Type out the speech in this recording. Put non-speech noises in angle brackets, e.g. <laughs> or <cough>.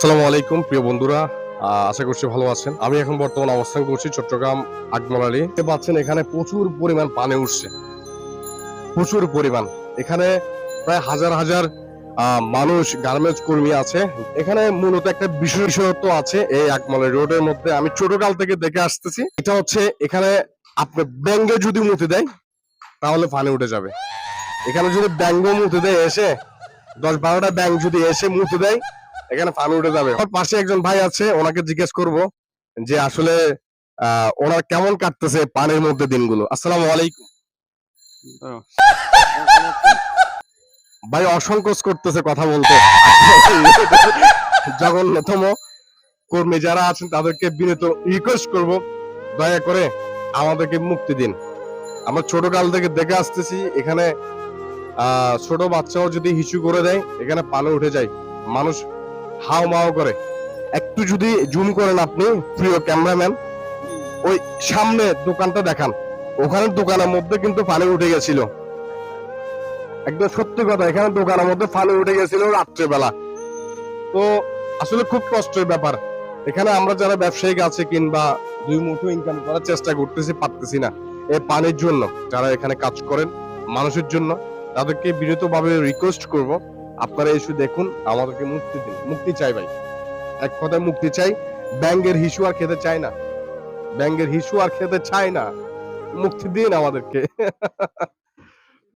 আসসালামু আলাইকুম, প্রিয় বন্ধুরা। আশা করছি ভালো আছেন। আমি এখন বর্তমান অবস্থান করছি চট্টগ্রাম আগমলালি দেখতে পাচ্ছেন, এখানে প্রচুর পরিমাণ পানি উঠছে। প্রচুর পরিমাণ। এখানে প্রায় হাজার হাজার মানুষ গার্মেন্টস কর্মী আছে। এখানে মূলত একটা বিশেষত্ব আছে এই আকমলা রোডের মধ্যে। আমি ছোটকাল থেকে দেখে আসতেছি। এটা হচ্ছে, এখানে আপনি ব্যাঙ্গে যদি মুতে দেয়, তাহলে পানি উঠে যাবে। এখানে যদি ব্যাঙ্গ মুতে দেয় এসে, দশ বারোটা ব্যাংক যদি এসে মুতে দেয় এখানে পানি উঠে যাবে। পাশে একজন ভাই আছে, ওনাকে জিজ্ঞেস করব যে আসলে ওনার কেমন কাটতেছে পানির মধ্যে দিনগুলো। আসসালামু আলাইকুম। ভাই, অসংকোচ করতেছে কথা বলতে। জঘন্যতম কর্মী যারা আছেন, তাদেরকে বিনীত রিকোয়েস্ট করব, দয়া করে আমাদেরকে মুক্তি দিন। আমরা ছোট কাল থেকে দেখে আসতেছি, এখানে ছোট বাচ্চাও যদি হিসু করে দেয়, এখানে পানি উঠে যায়। মানুষ হাও মাও করে। একটু যদি জুম করেন আপনি, প্রিয় ক্যামেরাম্যান, ওই সামনে দোকানটা দেখান। ওখানে দোকানের মধ্যে কিন্তু পানি উঠে গেছিল। একদম সত্যি কথা, এখানে দোকানের মধ্যে পানি উঠে গেছিল রাত্রেবেলা। তো আসলে খুব কষ্টের ব্যাপার। এখানে আমরা যারা ব্যবসায়িক আছে কিংবা দুই মুঠো ইনকাম করার চেষ্টা করতেছি, পারতেছি না। এই পানির জন্য যারা এখানে কাজ করেন, মানুষের জন্য, তাদেরকে বিনীতভাবে রিকোয়েস্ট করব আপনারা এসে দেখুন, আমাদেরকে মুক্তি দিন। মুক্তি চাই ভাই। এক কথায় মুক্তি চাই। ব্যাঙ্গের হিসু আর খেতে চায় না। ব্যাঙ্গের হিসু আর খেতে চায় না। মুক্তি দিন আমাদেরকে। <laughs>